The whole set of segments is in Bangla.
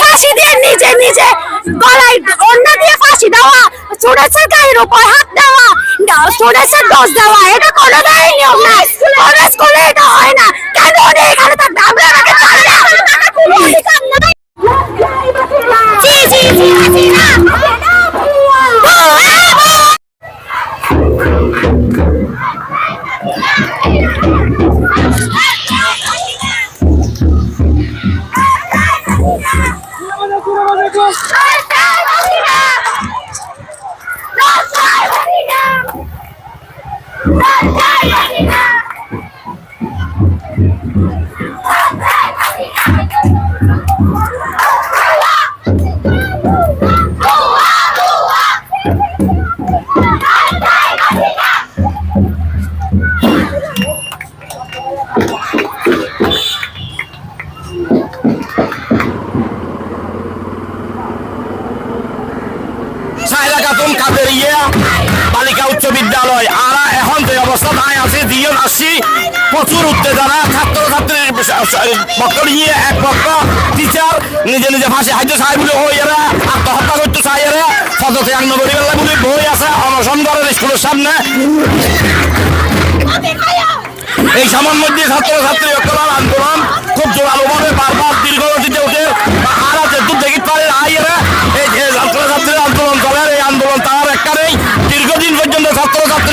ফাঁসি দিয়ে নিজে নিজে গলায় অন্য দিয়ে ফাঁসি দেওয়া স্টুডেন্টসের গায়ের উপর হাত দেওয়া স্টুডেন্টসের দোষ দেওয়া এটা কোনো দায় নিয়ম নাই কোনো স্কুলে এটা হয় না কেন উনি এখানে তার অধিকার নাই জি জি জি হাসিনা Patay! Patay! এখন যে অবস্থা নাই আছে দুজন আসছি প্রচুর উত্তেজনা ছাত্র ছাত্রীর পক্ষ নিয়ে এক পক্ষ টিচার নিজে নিজে ফাঁসি হাইতে চাই বলে হই এরা আত্মহত্যা করতে চাই এরা পদতে বই আছে অনশন করেন স্কুলের সামনে। এই সময়ের মধ্যে ছাত্র ছাত্রী সকলের আন্দোলন খুব জোরালোভাবে বারবার দীর্ঘগতিতে ওঠে আর যেহেতু দেখি পারে আইয়েরা এই ছাত্র ছাত্রীর আন্দোলন চলে, এই আন্দোলন তার একটা নেই। দীর্ঘদিন পর্যন্ত ছাত্র ছাত্রী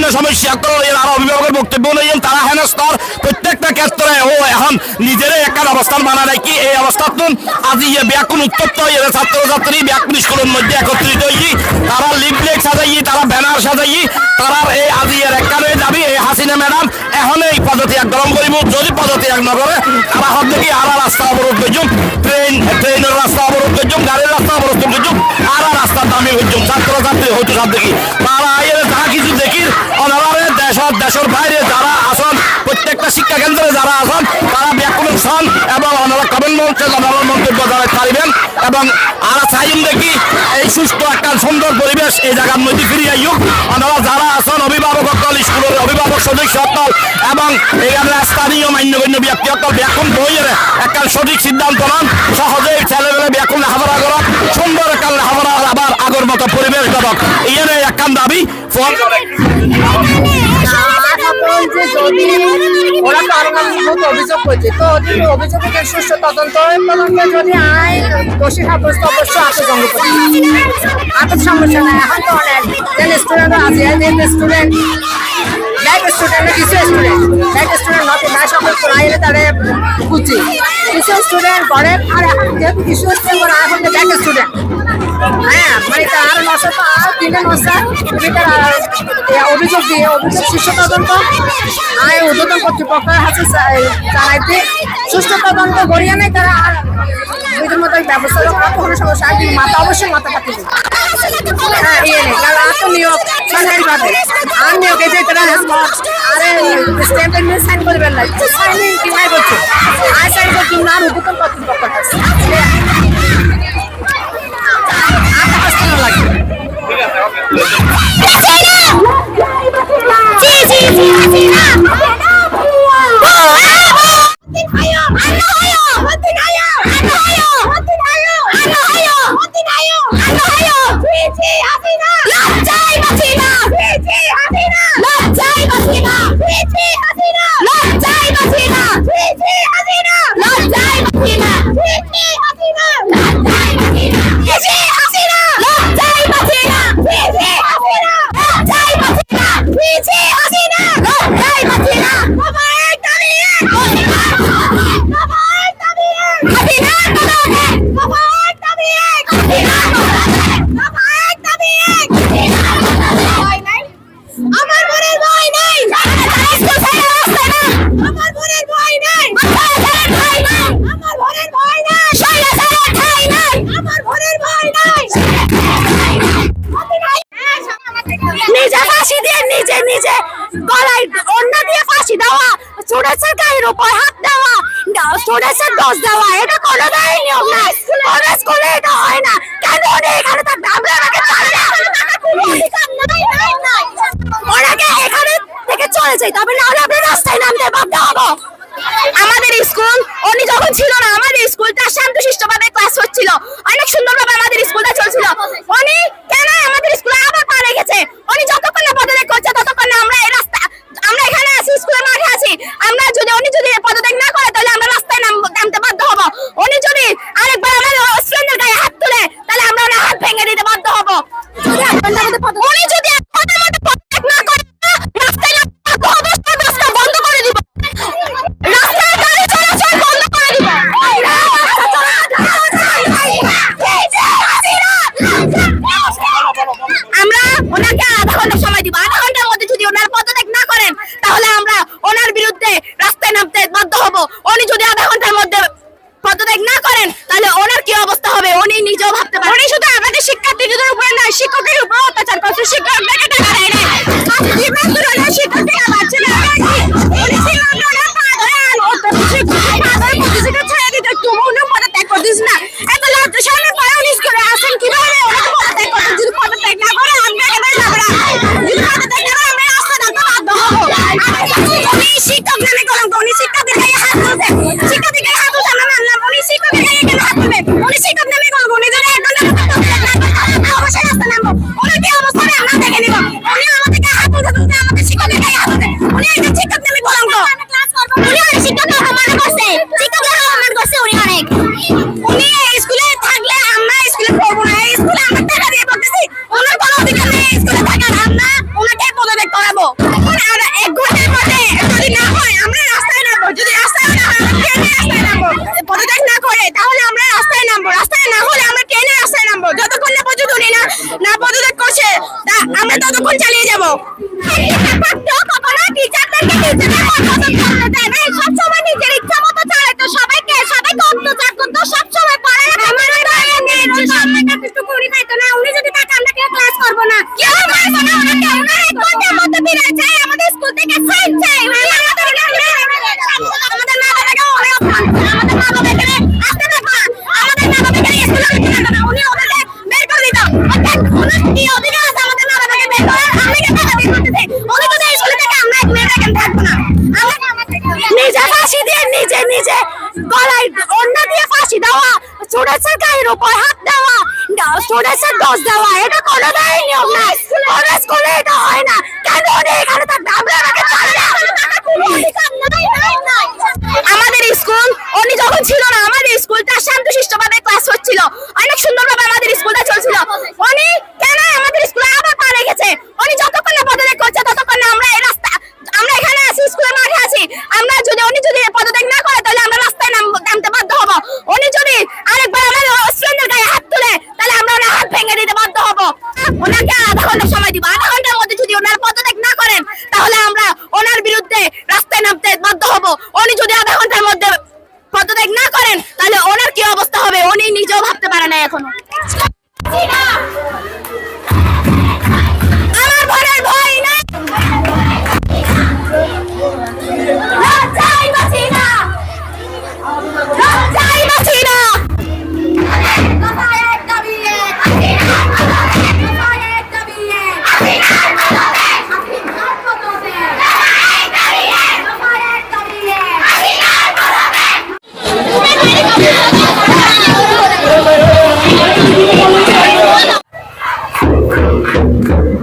বিভিন্ন সমস্যা। লইয়ার আর অভিভাবকের বক্তব্য লইয়েন তারা হেন স্তর প্রত্যেকটা ক্ষেত্রে ও এখন নিজের একটা অবস্থান বানা রাখি এই অবস্থাতুন আজি ইয়ে ব্যাকুন উত্তপ্ত হয়ে ছাত্র ছাত্রী ব্যাকুন স্কুলের মধ্যে একত্রিত হই তারা লিফলেট সাজাই তারা ব্যানার সাজাই তারা এই আজি এর একখানে যাবি, এই হাসিনা ম্যাডাম, এখন এই পদত্যাগ গরম করিব, যদি পদত্যাগ নকরে তারা হব দেখি আর রাস্তা অবরোধ করছুম, ট্রেন, ট্রেনের রাস্তা অবরোধ করছুম, গাড়ির রাস্তা অবরোধ করছুম, আর রাস্তার দামি করছুম ছাত্র ছাত্রী হয়তো সব দেখি তারা অনারে দেশের বাইরে যারা আসন প্রত্যেকটা শিক্ষা কেন্দ্রে যারা আসন তারা ব্যাকুল সন এবং ওনারা কমেন্ট মঞ্চে মন্তব্য জানাতে পারিবেন এবং আর চাইম দেখি, এই সুস্থ একটা সুন্দর পরিবেশ এই জায়গার মধ্যে ফিরিয়ে আইক ওনারা যারা আসন অভিভাবক সকল স্কুলের অভিভাবক, সদস্য সকল এবং এখানে স্থানীয় মান্যগণ্য ব্যক্তি সকল ব্যাকুল বইয়ের একটা সঠিক সিদ্ধান্ত নেন। সহজেই ছেলেমেলে ব্যাকুল লেখাপড়া করক সুন্দর একটা লেখাপড়া আবার আগর মতো পরিবেশ গতক ইয়ে একখান দাবি। ফল যে যদি ওরা অভিযোগ করছে। তো যদি অভিযোগের সুষ্ঠু তদন্ত তদন্তে যদি আইন দোষী সাব্যস্ত অবশ্য আত্মজঙ্গ করতে আত্ম সমস্যা নাই এখন তো অনেক। যেন স্টুডেন্ট আছে যে স্টুডেন্ট ব্যাক স্টুডেন্ট কিছু স্টুডেন্ট ব্যাক স্টুডেন্ট নট না সকল আইলে তারে বুঝছি কিছু স্টুডেন্ট করে আর এখন যেহেতু কিছু স্টুডেন্ট এখন ব্যাক স্টুডেন্ট হ্যাঁ মানে তার নশো আর তিনটে নশো। অভিযোগ দিয়ে, অভিযোগ শীর্ষ তদন্ত। আয় উদ্বোধন কর্তৃপক্ষের হাতে চা- জানাইতে সুষ্ঠু তদন্ত করিয়া নেই, তারা আর ওইদের মতো ব্যবস্থা করা কোনো সমস্যা আর মাথা অবশ্যই মাথা কাটি হ্যাঁ ইয়ে নেই কারণ আর তো নিয়োগ সরকারি ভাবে আর নিয়োগ যে তারা আরে স্ট্যাম্পের সাইন করবেন না সাইন কি করছে? আর হাসিনা! গায়ের উপর হাত দেওয়া। দোষ দেওয়া। এটা কোনো নিয়ম না স্কুলে এটা হয় না। কেন এখানে তার থেকে চলে তবে না আমাদের স্কুল, উনি যখন ছিল না, আমাদের স্কুলটা শান্তশিষ্টভাবে ক্লাস হচ্ছিল। অনেক সুন্দরভাবে অনি যদি আধা ঘণ্টা Oh! স্টুডেন্টসের গায়ের উপর হাত দেওয়া। স্টুডেন্টসের দোষ দেওয়া। এটা কোনো নিয়ম নাই কোনো স্কুলে এটা হয় না। কেন এখানে থাকবে আমরা উনি যদি আধা ঘণ্টার মধ্যে পদত্যাগ না করেন, তাহলে ওনার কি অবস্থা হবে? উনি নিজেও ভাবতে পারে না এখনও। sự sung sướng